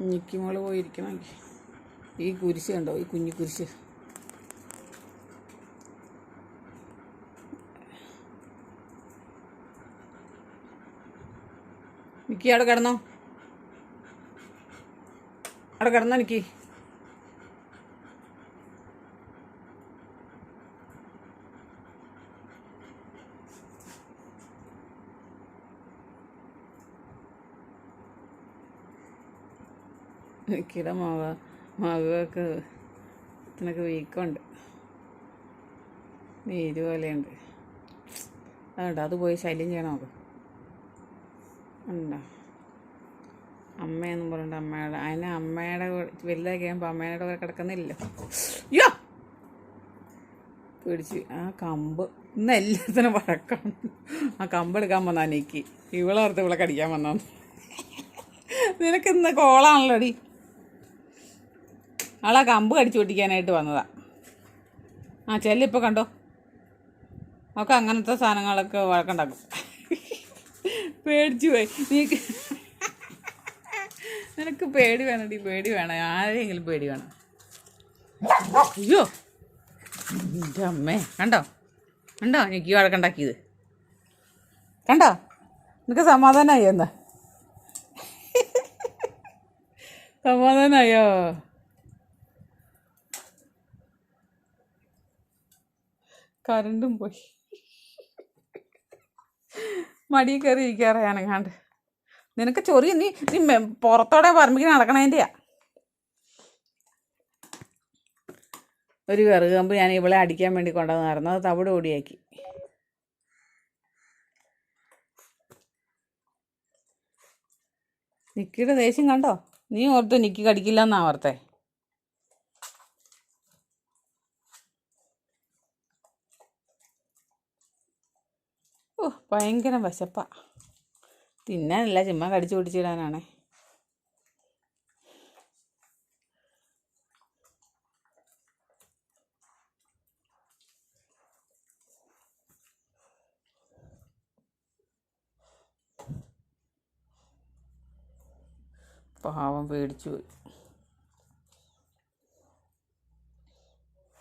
ഞെക്കിമോൾ പോയിരിക്കണമെങ്കിൽ ഈ കുരിശ് കണ്ടോ? ഈ കുഞ്ഞു കുരിശ്. നിക്കി അവിടെ കിടന്നോ? അവിടെ കിടന്നോ നിക്കി നിക്കിയുടെ മാവ മകൾക്ക് ഇതിനൊക്കെ വീക്കമുണ്ട് നീര് പോലെയുണ്ട്. അതുകൊണ്ട് അത് പോയി ശല്യം ചെയ്യണം നോക്ക് ഉണ്ടോ? അമ്മയെന്നും പറഞ്ഞിട്ട് അമ്മയുടെ അതിന് അമ്മയുടെ വലുതായി കഴിയുമ്പോൾ അമ്മയുടെ കൂടെ കിടക്കുന്നില്ലല്ലോ യോ പിടിച്ച് ആ കമ്പ്. ഇന്ന് എല്ലാത്തിനും വഴക്കാണ്. ആ കമ്പ് എടുക്കാൻ വന്നാ നീക്കി. ഇവളോർത്ത് ഇവളെ കടിക്കാൻ വന്നാന്ന്. നിനക്ക് ഇന്ന് കോളാണല്ലോ ഡി ആളാ കമ്പ് കടിച്ചു പൊട്ടിക്കാനായിട്ട് വന്നതാണ് ആ ചെല്ലിപ്പോൾ കണ്ടോ? ഒക്കെ അങ്ങനത്തെ സാധനങ്ങളൊക്കെ വഴക്കുണ്ടാക്കും. പേടിച്ചു പോയി. നീ നിനക്ക് പേടി വേണടി പേടി വേണം. ആരെങ്കിലും പേടി വേണം. അയ്യോ. എന്റെ അമ്മേ. കണ്ടോ? കണ്ടോ? എനിക്ക് വഴക്കുണ്ടാക്കിയത്. കണ്ടോ? നിനക്ക് സമാധാനമായി എന്നാ സമാധാനമായോ കരണ്ടും പോയി. മടി കയറി ഇരിക്കാറ കണ്ട്. നിനക്ക് ചൊറി നീ നീ പുറത്തോടെ പറമ്പിക്ക് നടക്കണതിന്റെയാ ഒരു വിറക് കമ്പ് ഞാൻ ഇവളെ അടിക്കാൻ വേണ്ടി കൊണ്ടുവന്നായിരുന്നു. അത് തവിട് ഓടിയാക്കി നിക്കിയുടെ ദേഷ്യം കണ്ടോ? നീ ഓർത്ത് നിക്കി കടിക്കില്ല എന്നാ ഓർത്തേ ഓ ഭയങ്കര വശപ്പാ. തിന്നാനല്ല ചുമ്മാ കടിച്ചു പിടിച്ചിടാനാണേ പാവം പേടിച്ചു പോയി.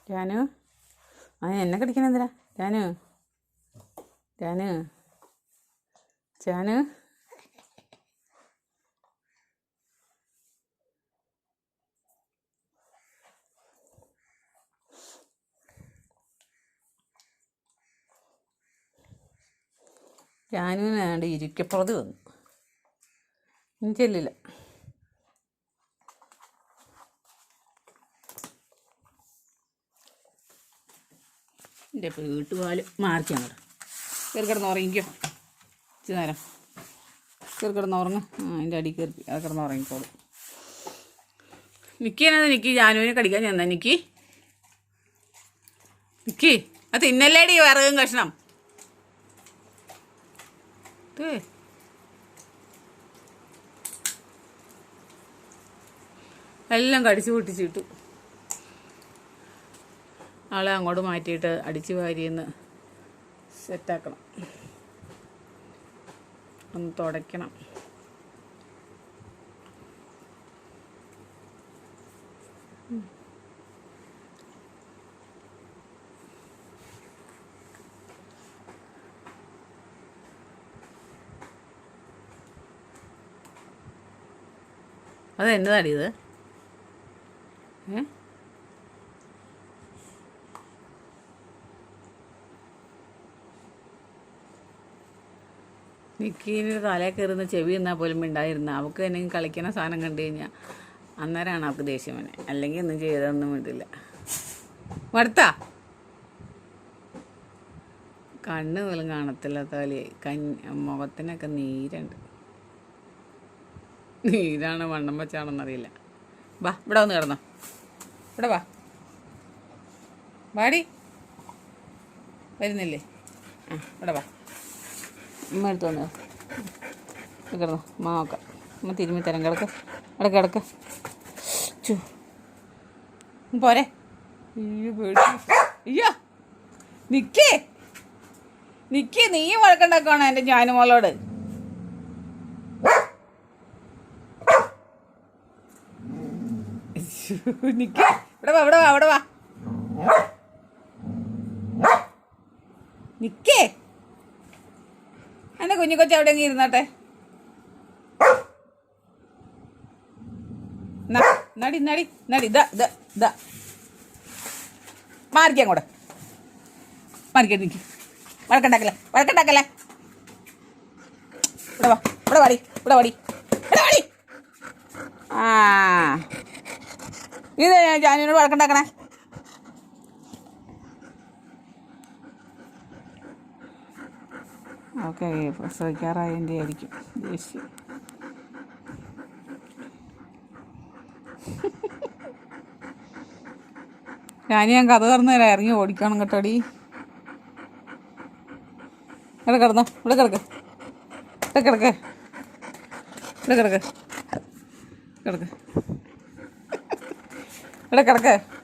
ജാനു ആ എന്നെ കടിക്കണെന്തിനാ ജാനു ജാനു ജാനു ജാനുവിനാണ്ട് ഇരിക്കപ്പുറത്ത് വന്നു. ചെല്ലില്ല എന്റെ വീട്ടുപാൽ മാറിക്കാൻ അങ്ങോട്ട് കയറി കിടന്ന് ഇച്ചിരി നേരം. കയറി കിടന്ന് അതിന്റെ അടി കയറി അത് കിടന്ന് ഉറങ്ങിക്കോളും നിക്കി എന്നാ നിക്കി? ജാനുവിനെ കടിക്കാൻ ചെന്നാ നിക്കി? നിക്കി അത് തിന്നല്ലേടി വിറകും കഷ്ണം. എല്ലാം കടിച്ചു പൊട്ടിച്ചിട്ടു. ആളെ അങ്ങോട്ട് മാറ്റിയിട്ട് അടിച്ചു വാരിയെന്ന് സെറ്റാക്കണം. ഒന്ന് തുടയ്ക്കണം. അത് എന്നതാടി ഇത്? ഏ? നിക്കീന് തലയിൽ കയറുന്ന ചെവി എന്നാൽ പോലും ഉണ്ടായിരുന്ന അവൾക്ക് എന്തെങ്കിലും കളിക്കുന്ന സാധനം കണ്ടു കഴിഞ്ഞാൽ അന്നേരമാണ് അവൾക്ക് ദേഷ്യം വന്നെ അല്ലെങ്കിൽ ഒന്നും ചെയ്തൊന്നും വിടില്ല. മടുത്താ? കണ്ണ് പോലും കാണത്തില്ല തോലി കഞ്ഞി മുഖത്തിനൊക്കെ നീരുണ്ട്. നീരാണ് വണ്ണം വെച്ചാണെന്നറിയില്ല വാ ഇവിടെ വന്ന് കിടന്നോ. ഇവിടെ വാ. വാടി. വരുന്നില്ലേ? ആ ഇവിടെ വാ. ഉമ്മ എടുത്ത് വന്നു കിടന്നു. ഉമ്മ അമ്മ തിരുമ്മി തരാം. കിടക്ക്. കിടക്ക്. ചു പോരെ. അയ്യോ നിക്കേ. നിക്കേ. നീ വഴക്കുണ്ടാക്കുവാണ് എന്റെ ഞാനുമോളോട് നിക്കേ. ഇവിടെ വാ ഇവിടെ വാ ഇവിടെ വാ നിക്കേ എന്നെ കുഞ്ഞു കൊച്ചു അവിടെ എങ്കിൽ ഇരുന്നോട്ടെ. നടി നടി നടി ഇതാ മാറിക്കാം കൂടെ മാറിക്കട്ടെ നിൽക്കി വഴക്കുണ്ടാക്കല്ലേ വഴക്കുണ്ടാക്കല്ലേ. ഇവിടെ വാ ഇവിടെ വാടി ഇവിടെ വാടി ഇവിടെ വാടി. ആ. ഇത് ജാനുവിനോട് വഴക്കുണ്ടാക്കണേ. ഓക്കെ പ്രസവിക്കാറായതിന്റെ ആയിരിക്കും ദേഷ്യം. ഞാൻ ഞാൻ കഥ തുറന്നു തരാം. ഇറങ്ങി ഓടിക്കണം കേട്ടോടി. ഇവിടെ കിടന്നോ. ഇവിടെ കിടക്ക്. ഇവിടെ കിടക്ക്. ഇവിടെ കിടക്ക്. കിടക്ക്. ഇവിടെ കിടക്ക്.